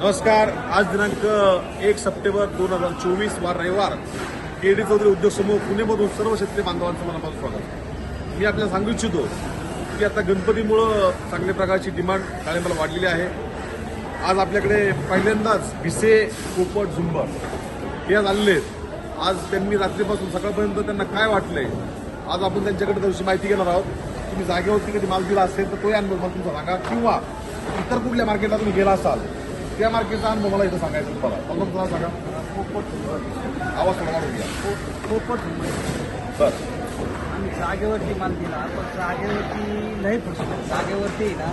नमस्कार आज दिनांक एक सप्टेंबर दोन हजार चोवीस वार रविवार. केडी चौधरी उद्योग समूह पुणेमधून सर्व शेतकरी बांधवांचं मनापासून स्वागत. मी आपल्याला सांगू इच्छितो की आता गणपतीमुळं चांगल्या प्रकारची डिमांड डाळिंबाला वाढलेली आहे. आज आपल्याकडे पहिल्यांदाच भिसे पोपट झुंबर हे आज आलेले आहेत. आज त्यांनी रात्रीपासून सकाळपर्यंत त्यांना काय वाटलंय आज आपण त्यांच्याकडे थोडीशी माहिती घेणार आहोत. तुम्ही जागेवरती कधी माल दिला असेल तर तोही अनुभव मला तुमचा सांगा. किंवा इतर कुठल्या मार्केटला तुम्ही गेला असाल त्या मार्केटचा अनुभव मला इथं सांगायचा तुम्हाला. मला तुम्हाला सांगा. आवाज थोडा वाढवून घ्या. पोपट बरं. आम्ही जागेवरती माल दिला पण जागेवरती नाही फसलो जागेवरती ना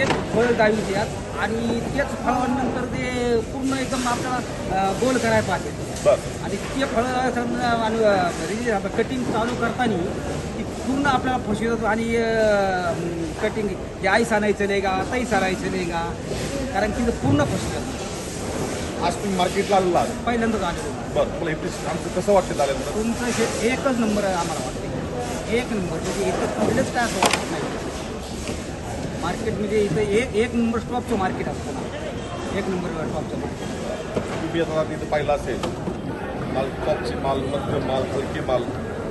एक फळ दावी यात आणि तेच फळानंतर ते पूर्ण एकदम आपल्याला गोल करायला पाहिजे. आणि ते फळं कटिंग चालू करताना ती पूर्ण आपल्याला फसवत आणि कटिंग हे आईस आणायचं नाही का तैस आणायचं नाही का कारण तिथं पूर्ण फसवत आज तुम्ही मार्केटला आलेला आहात. पहिल्यांदाच आलेलो बरं तुम्हाला इथे आमचं कसं वाटतं चालेल तुमचं हे एकच नंबर आहे आम्हाला वाटते. एक नंबर म्हणजे इथं पहिलंच काय असं वाटत नाही. मार्केटमध्ये इथं एक एक नंबर स्टॉपचं मार्केट असतं. ना एक नंबर स्टॉपचं मार्केट तुम्ही आता इथं पाहिलं असेल माल टॉपचे माल मध्यम माल हलके माल.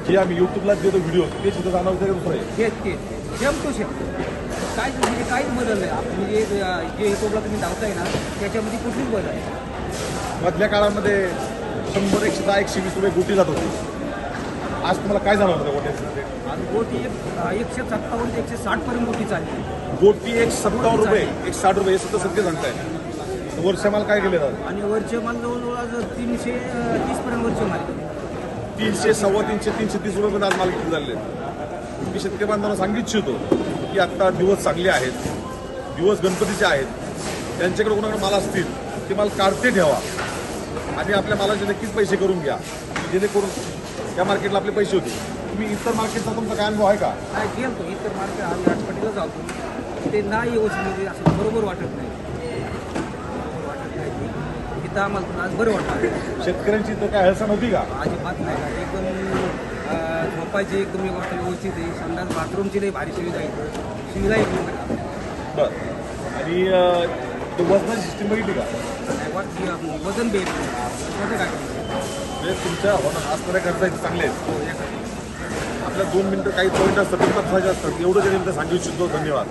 जे आम्ही युट्यूबला देतो व्हिडिओ ते सुद्धा जाणवतं का दुसरं? आहे तेच तेच. टू सेम काहीच म्हणजे काहीच बदल नाही आपण म्हणजे जे युट्यूबला तुम्ही धावताय ना त्याच्यामध्ये कुठलीच बदल आहे? मधल्या काळामध्ये शंभर एकशे दहा एकशे वीस रुपये गोटी जात होती. आज तुम्हाला काय जाणवतं त्या गोट्याचे? आणि गोटी एक एकशे सत्तावन्न ते एकशे साठपर्यंत गोटी चालली. गोटी एक सत्तावन्न रुपये एक साठ रुपये हे सुद्धा सत्य सांगताय. वर्षा माल काय गेले जातात आणि वरचे माल जवळजवळ आज तीनशे तीसपर्यंत वरचे माल गेले. तीनशे सव्वा तीनशे तीनशे तीस रुपये आज माल किती झाले. मी शेतकरी बांधवांना सांगू इच्छितो की आता दिवस चांगले आहेत दिवस गणपतीचे आहेत. त्यांच्याकडे कोणाकडे माल असतील ते माल काढते ठेवा. आणि आपल्या मालाचे नक्कीच पैसे करून घ्या. जेणेकरून त्या मार्केटला आपले पैसे होते तुम्ही इतर मार्केटचा तुमचा काय अनुभव आहे का? काय गेलतो इतर मार्केट आम्ही आठवडीला जातो ते नाही म्हणजे असं बरोबर वाटत नाही. तिथं आम्हाला आज बरं वाटतं. शेतकऱ्यांची तर काय हळसा नव्हती का? अजिबात नाही. का एकदम झोपायची एकदम एक गोष्ट व्यवस्थित आहे संडास बाथरूमची लई भारी सुविधा आहे. सुविधा एक नंबर आहे. बरं. आणि ते सिस्टीम बघितली का? नाही, वा- वजन वजन काय? म्हणजे तुमच्या असणाऱ्या खर्च इथे चांगले आहेत. आपल्या दोन मिनिटं काही पॉईंट असतात ते तपासायचे असतात. एवढं त्यांनी सांगू इच्छितो धन्यवाद.